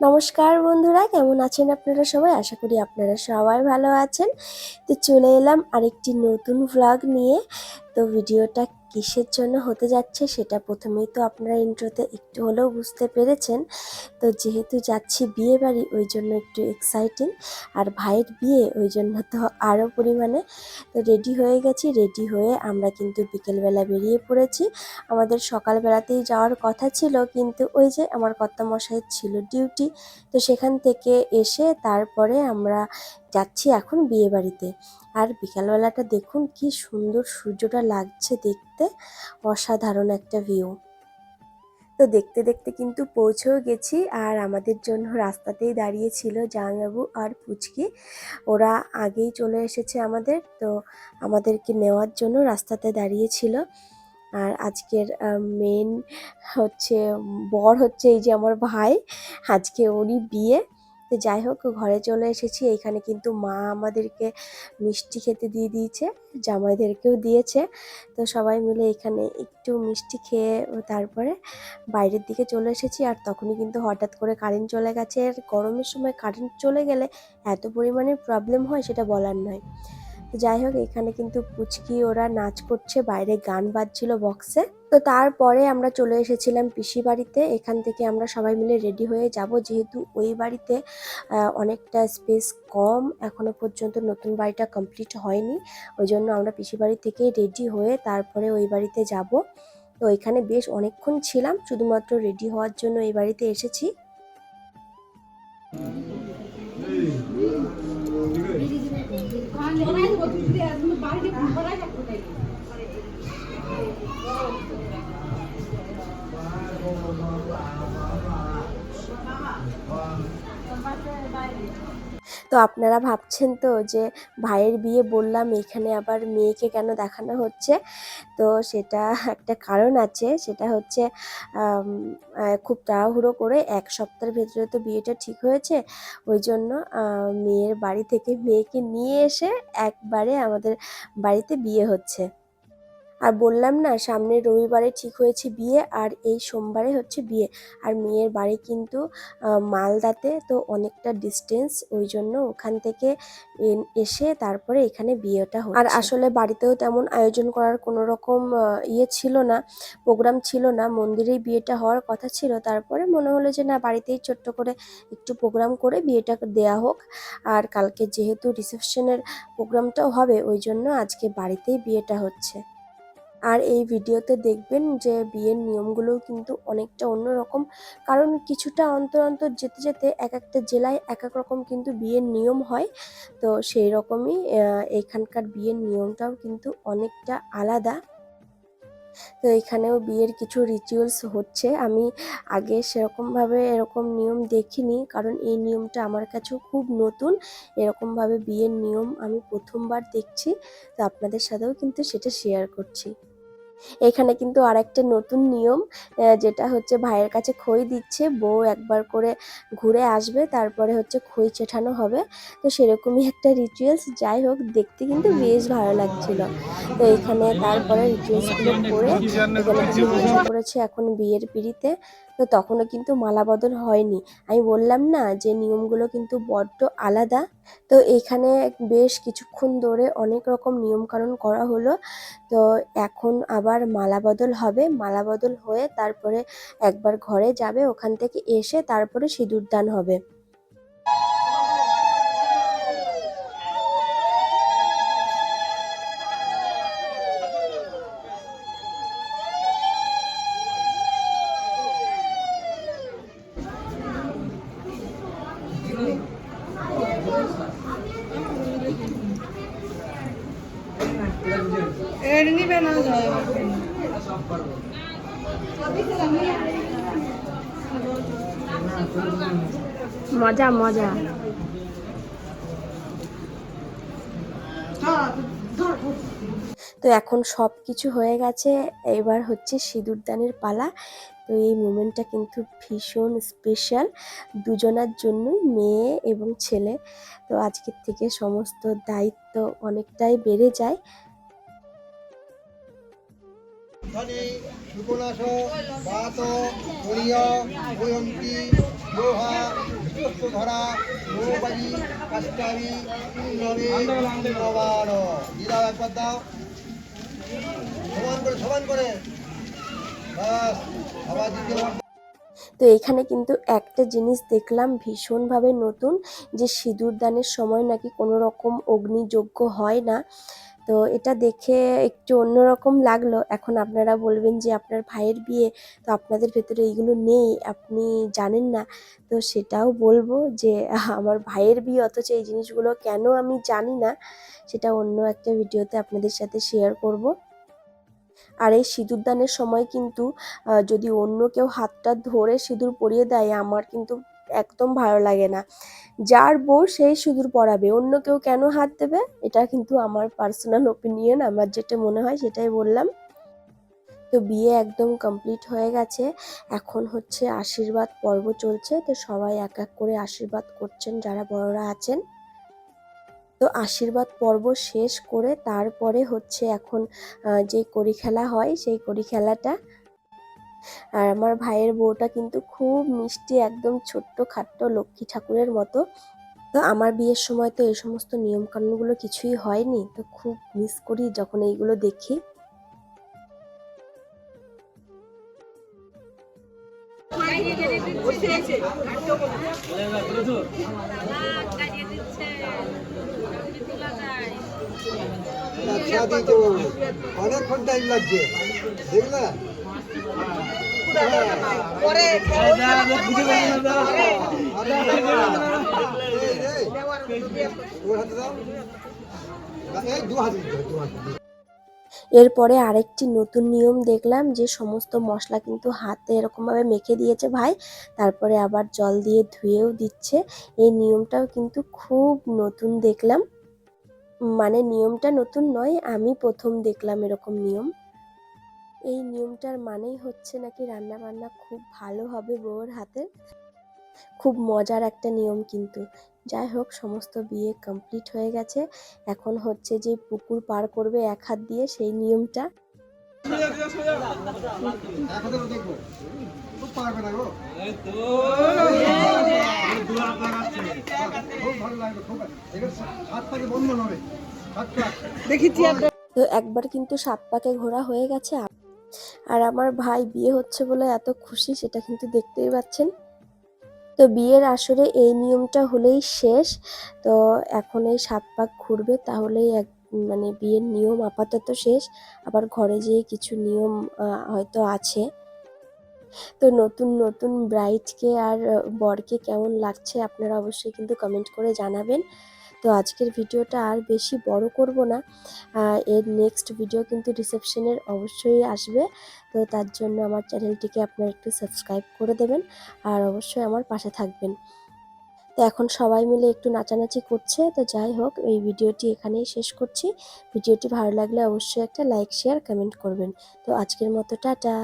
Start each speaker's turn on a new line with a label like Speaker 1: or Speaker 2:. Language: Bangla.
Speaker 1: নমস্কার বন্ধুরা, কেমন আছেন আপনারা সবাই? আশা করি আপনারা সবাই ভালো আছেন। তো চলে এলাম আরেকটি নতুন ভ্লগ নিয়ে। তো ভিডিওটা কিসের জন্য হতে যাচ্ছে সেটা প্রথমেই তো আপনারা ইন্ট্রোতে একটু হলেও বুঝতে পেরেছেন। তো যেহেতু যাচ্ছি বিয়ে বাড়ি, ওই জন্য একটু এক্সাইটিং আর ভাইয়ের বিয়ে, ওই জন্য তো আরও পরিমাণে। তো রেডি হয়ে গেছি রেডি হয়ে আমরা কিন্তু বিকেলবেলা বেরিয়ে পড়েছি। আমাদের সকালবেলাতেই যাওয়ার কথা ছিল, কিন্তু ওই যে আমার কর্তামশাইয়ের ছিল ডিউটি তো সেখান থেকে এসে তারপরে আমরা যাচ্ছি এখন বিয়ে বাড়িতে আর বিকালবেলাটা দেখুন কি সুন্দর সূর্যটা লাগছে দেখতে। অসাধারণ একটা ভিউ তো দেখতে দেখতে কিন্তু পৌঁছেও গেছি আর আমাদের জন্য রাস্তাতেই দাঁড়িয়েছিল জামাইবাবু আর পুচকি। ওরা আগেই চলে এসেছে আমাদের, তো আমাদেরকে নেওয়ার জন্য রাস্তাতে দাঁড়িয়েছিল। আর আজকের মেন হচ্ছে, বর হচ্ছে এই যে আমার ভাই, আজকে উনি বিয়ে। তো যাই হোক, ঘরে চলে এসেছি। এইখানে কিন্তু মা আমাদেরকে মিষ্টি খেতে দিয়ে দিয়েছে, জামাইদেরকেও দিয়েছে। তো সবাই মিলে এখানে একটু মিষ্টি খেয়ে তারপরে বাইরের দিকে চলে এসেছি। আর তখনই কিন্তু হঠাৎ করে কারেন্ট চলে গেছে। আর গরমের সময় কারেন্ট চলে গেলে এত পরিমাণে প্রবলেম হয় সেটা বলার নয়। তো যাই হোক, এখানে কিন্তু পুচকি ওরা নাচ করছে, বাইরে গান বাজছিল বক্সে তো তারপরে আমরা চলে এসেছিলাম পিসি বাড়িতে, এখান থেকে আমরা সবাই মিলে রেডি হয়ে যাব। যেহেতু ওই বাড়িতে অনেকটা স্পেস কম, এখনও পর্যন্ত নতুন বাড়িটা কমপ্লিট হয়নি। ওই জন্য আমরা পিসি বাড়ি থেকে রেডি হয়ে তারপরে ওই বাড়িতে যাব। তো এখানে বেশ অনেকক্ষণ ছিলাম, শুধুমাত্র রেডি হওয়ার জন্য এই বাড়িতে এসেছি। বাড়িতে তো আপনারা ভাবছেন তো যে ভাইয়ের বিয়ে বললাম, এখানে আবার মেয়েকে কেন দেখানো হচ্ছে? তো সেটা একটা কারণ আছে। সেটা হচ্ছে খুব তাড়াহুড়ো করে এক সপ্তাহের ভেতরে তো বিয়েটা ঠিক হয়েছে। ওই জন্য মেয়ের বাড়ি থেকে মেয়েকে নিয়ে এসে একবারে আমাদের বাড়িতে বিয়ে হচ্ছে। আর বললাম না সামনের রবিবারে ঠিক হয়েছে বিয়ে আর এই সোমবারে হচ্ছে বিয়ে। আর মেয়ের বাড়ি কিন্তু মালদাতে, তো অনেকটা ডিস্টেন্স ওই জন্য ওখান থেকে এসে তারপরে এখানে বিয়েটা হচ্ছে। আর আসলে বাড়িতেও তেমন আয়োজন করার কোনো রকম ইয়ে ছিল না প্রোগ্রাম ছিল না, মন্দিরেই বিয়েটা হওয়ার কথা ছিল। তারপরে মনে হলো যে না, বাড়িতেই ছোট্ট করে একটু প্রোগ্রাম করে বিয়েটা দেয়া হোক। আর কালকে যেহেতু রিসেপশনের প্রোগ্রামটাও হবে, ওই জন্য আজকে বাড়িতেই বিয়েটা হচ্ছে। আর এই ভিডিওতে দেখবেন যে বিয়ের নিয়মগুলোও কিন্তু অনেকটা অন্যরকম। কারণ কিছুটা অন্তর অন্তর যেতে যেতে এক একটা জেলায় এক এক রকম কিন্তু বিয়ের নিয়ম হয়। তো সেই রকমই এখানকার বিয়ের নিয়মটাও কিন্তু অনেকটা আলাদা। তো এখানেও বিয়ের কিছু রিচুয়ালস হচ্ছে। আমি আগে সেরকমভাবে এরকম নিয়ম দেখিনি, কারণ এই নিয়মটা আমার কাছেও খুব নতুন। এরকমভাবে বিয়ের নিয়ম আমি প্রথমবার দেখছি। তো আপনাদের সাথেও কিন্তু সেটা শেয়ার করছি। এখানে কিন্তু আর একটা নতুন নিয়ম যেটা হচ্ছে ভাইয়ের কাছে খই দিচ্ছে বউ একবার করে ঘুরে আসবে তারপরে হচ্ছে খই চেঠানো হবে। তো সেরকমই একটা রিচুয়ালস যাই হোক দেখতে কিন্তু বেশ ভালো লাগছিল। তো এখানে তারপরে রিচুয়ালসগুলো করে এখানে কিন্তু এখন বিয়ের পিড়িতে। তো তখনও কিন্তু মালা বদল হয়নি। আমি বললাম না যে নিয়মগুলো কিন্তু বড্ড আলাদা। তো এখানে বেশ কিছুক্ষণ ধরে অনেক রকম নিয়মকানুন করা হলো। তো এখন আবার মালা বদল হবে। মালা বদল হয়ে তারপরে একবার ঘরে যাবে, ওখান থেকে এসে তারপরে সিঁদুর দান হবে।
Speaker 2: নিবে না
Speaker 1: মজা মজা। তো এখন সব কিছু হয়ে গেছে। এবার হচ্ছে সিঁদুরদানের পালা। তো এই মোমেন্টটা কিন্তু ভীষণ স্পেশাল দুজনার জন্যই মেয়ে এবং ছেলে। তো আজকের থেকে সমস্ত দায়িত্ব অনেকটাই বেড়ে যায়। তো এখানে কিন্তু একটা জিনিস দেখলাম ভীষণভাবে নতুন, যে সিঁদুর দানের সময় নাকি কোনো রকম অগ্নিযজ্ঞ হয় না। তো এটা দেখে একটু অন্যরকম লাগল। এখন আপনারা বলবেন যে আপনার ভাইয়ের বিয়ে, তো আপনাদের ভেতরে এইগুলো নেই, আপনি জানেন না। তো সেটাও বলব যে আমার ভাইয়ের বিয়ে, অথচ এই জিনিসগুলো কেন আমি জানি না, সেটা অন্য একটা ভিডিওতে আপনাদের সাথে শেয়ার করব। আর এই সিঁদুরদানের সময় কিন্তু যদি অন্য কেউ হাতটা ধরে সিঁদুর পরিয়ে দেয়, আমার কিন্তু একদম ভালো লাগে না। যার বউ সেই সিঁদুর পরাবে অন্য কেউ কেন হাত দেবে? এটা কিন্তু আমার পার্সোনাল ওপিনিয়ন আমার যেটা মনে হয় সেটাই বললাম। তো বিয়ে একদম কমপ্লিট হয়ে গেছে। এখন হচ্ছে আশীর্বাদ পর্ব চলছে। তো সবাই এক এক করে আশীর্বাদ করছেন যারা বড়রা আছেন। তো আশীর্বাদ পর্ব শেষ করে তারপরে হচ্ছে এখন যে কড়ি খেলা হয় সেই কড়ি খেলাটা আর আমার ভাইয়ের বউটা কিন্তু খুব মিষ্টি, একদম ছোট্ট খাট্ট লক্ষ্মী ঠাকুরের মতো। তো আমার বিয়ের সময় তো এই সমস্ত নিয়ম কানুনগুলো কিছুই হয়নি, তো খুব মিস করি যখন এইগুলো দেখি।
Speaker 2: আচ্ছা অনেকক্ষণ টাইম লাগছে, দেখলে?
Speaker 1: এরপরে আরেকটি নতুন নিয়ম দেখলাম যে সমস্ত মশলা কিন্তু হাতে এরকমভাবে মেখে দিয়েছে ভাই, তারপরে আবার জল দিয়ে ধুয়েও দিচ্ছে। এই নিয়মটাও কিন্তু খুব নতুন দেখলাম। মানে নিয়মটা নতুন নয়, আমি প্রথম দেখলাম এরকম নিয়ম। এই নিয়মটার মানেই হচ্ছে নাকি রান্না বান্না খুব ভালো হবে বউয়ের হাতে খুব মজার একটা নিয়ম কিন্তু। যাই হোক সমস্ত বিয়ে কমপ্লিট হয়ে গেছে। এখন হচ্ছে যে পুকুর পার করবে এক হাত দিয়ে সেই নিয়মটা।
Speaker 3: দেখেছি
Speaker 1: তো একবার কিন্তু সাত পাকে ঘোরা হয়ে গেছে। আর আমার ভাই বিয়ে হচ্ছে বলে এত খুশি, সেটা কিন্তু দেখতেই পাচ্ছেন। তো বিয়ের আসরে এই নিয়মটা হলেই শেষ। তো এখন এই সাত পাক ঘুরবে, তাহলেই এক মানে বিয়ের নিয়ম আপাতত শেষ। আবার ঘরে যেয়ে কিছু নিয়ম হয়তো আছে। তো নতুন নতুন ব্রাইডকে আর বরকে কেমন লাগছে আপনারা অবশ্যই কিন্তু কমেন্ট করে জানাবেন। তো আজকের ভিডিওটা আর বেশি বড় করব না। এর নেক্সট ভিডিও কিন্তু রিসেপশনের অবশ্যই আসবে। তো তার জন্য আমার চ্যানেলটিকে আপনারা একটু সাবস্ক্রাইব করে দেবেন আর অবশ্যই আমার পাশে থাকবেন। তো এখন সবাই মিলে একটু নাচানাচি করছে। তো যাই হোক, এই ভিডিওটি এখানেই শেষ করছি। ভিডিওটি ভালো লাগলে অবশ্যই একটা লাইক শেয়ার কমেন্ট করবেন। তো আজকের মতো, টাটা।